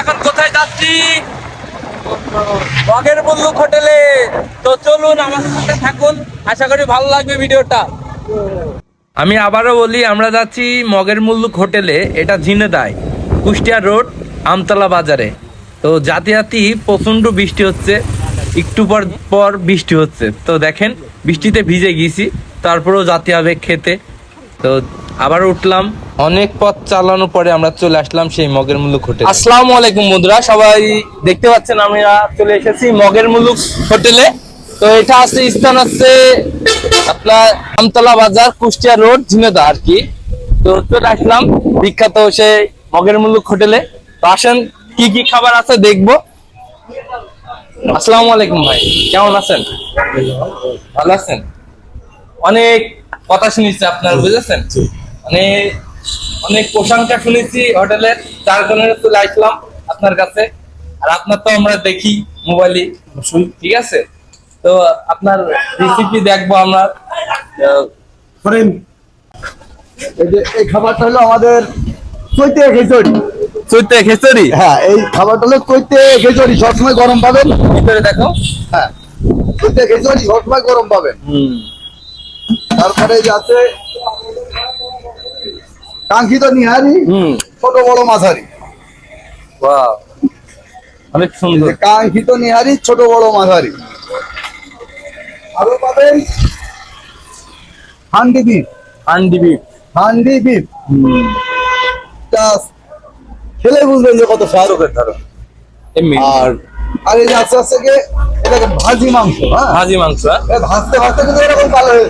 এখন কোথায় যাচ্ছি? মুল্লুক হোটেলে। তো চলুন সাথে থাকুন। আশা করি ভালো লাগবে ভিডিওটা। আমি আবারও বলি, আমরা যাচ্ছি মগের মুল্লুক হোটেলে। এটা ঝিনেদায় কুষ্টিয়া রোড, আমতলা বাজারে। তো জাতি জাতি প্রচণ্ড বৃষ্টি হচ্ছে। একটু পর পর বৃষ্টি হচ্ছে। তো দেখেন, বৃষ্টিতে ভিজে গিয়েছি তারপরেও জাতি হবে খেতে। তো আবার উঠলাম। অনেক পথ চালানোর পরে আমরা চলে আসলাম সেই মগের মুলুক হোটেল। আসসালামু আলাইকুম বন্ধুরা সবাই দেখতে পাচ্ছেন আমরা চলে এসেছি মগের মুলুক হোটেলে। তো এটা আছে স্থান আছে আপনার আমতলা বাজার কুষ্টিয়া রোড ঝিনেদা আর কি। তো চলে আসলাম বিখ্যাত সেই মগের মুলুক হোটেলে। তো আসেন কি কি খাবার আছে দেখব। আসসালামু আলাইকুম ভাই কেমন আছেন? ভালো আছেন? অনেক কথা শুনেছি আপনার বুঝেছেন? মানে অনেক প্রশংসা শুনেছি হোটেলের কারণে চলে আসলাম আপনার কাছে। আর আপনার তো আমরা দেখি মোবাইলে ঠিক আছে? তো আপনার রেসিপি দেখব আমরা। এই খাবারটা হলো আমাদের চৈতে খিচুড়ি। চৈতে খিচুড়ি? হ্যাঁ এই খাবারটা হলো চৈতে খিচুড়ি সবসময় গরম পাবেন। ভিতরে দেখো। হ্যাঁ চৈতে খিচুড়ি সবসময় গরম পাবেন। হুম। তারপরে যে আছে কাঙ্ক্ষিত নিহারি ছোট বড় মাঝারি। অনেক সুন্দর। কাঙ্ক্ষিত নিহারি ছোট বড় মাঝারি। আরও পাবেন handi beef. Handi beef. Handi beef. খেলে বুঝবেন যে কত স্বাদ। ধরো আর আর এই যে আস্তে আস্তে গিয়ে এটাকে ভাজি মাংস হ্যাঁ? ভাজি মাংস হ্যাঁ? ভাজতে ভাজতে কিন্তু এরকম কালো হয়ে।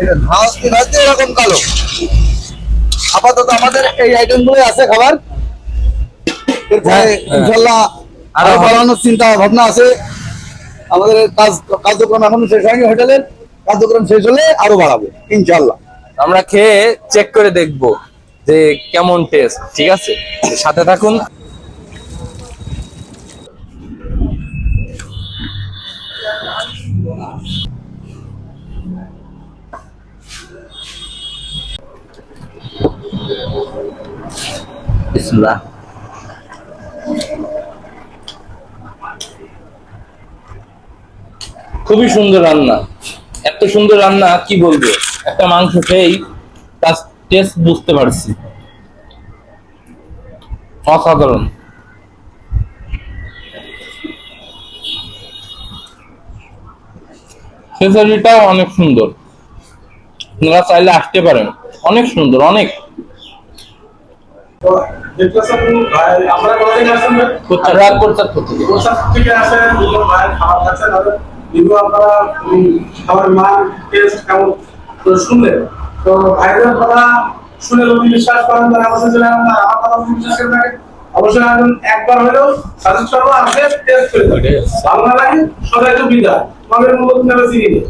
এই যে ভাজতে ভাজতে এরকম কালো। আপাতত আমাদের এই আইটেমগুলো আছে খাবার। হ্যাঁ, হ্যাঁ। ইনশাল্লাহ আরও আরো- বাড়ানোর চিন্তা ভাবনা আছে। আমাদের কাজ কার্যক্রম এখনও শেষ হয়নি হোটেলের কার্যক্রম শেষ হলে আরও বাড়াবো ইনশাল্লাহ। আমরা খেয়ে চেক করে দেখব যে কেমন টেস্ট ঠিক আছে? সাথে থাকুন। বিসমিল্লাহ খুবই সুন্দর রান্না। এত সুন্দর রান্না, কি বলব? একটা মাংস খেয়েই তার টেস্ট বুঝতে পারছি। অসাধারণ। খিচুড়িটাও অনেক সুন্দর। আপনারা চাইলে আসতে পারেন। অনেক সুন্দর, অনেক তো দেখতেছেন ভাই আমরা কোথা থেকে আসছেন ভাই? রাগ করতে থেকে কোথা থেকে আসেন খাবার খাচ্ছেন আর কিন্তু আপনারা খাবার মান টেস্ট কেমন? তো শুনলেন। তো ভাইদের কথা শুনে যদি বিশ্বাস করেন অবশ্যই চলে আসবেন আর আমার কথা বিশ্বাস করে থাকেন অবশ্যই আসবেন একবার হলেও সাজেস্ট করব আমাকে টেস্ট করে থাকেন ভালো না লাগে সবাই তো বিদায়। আমাদের নেবে নেই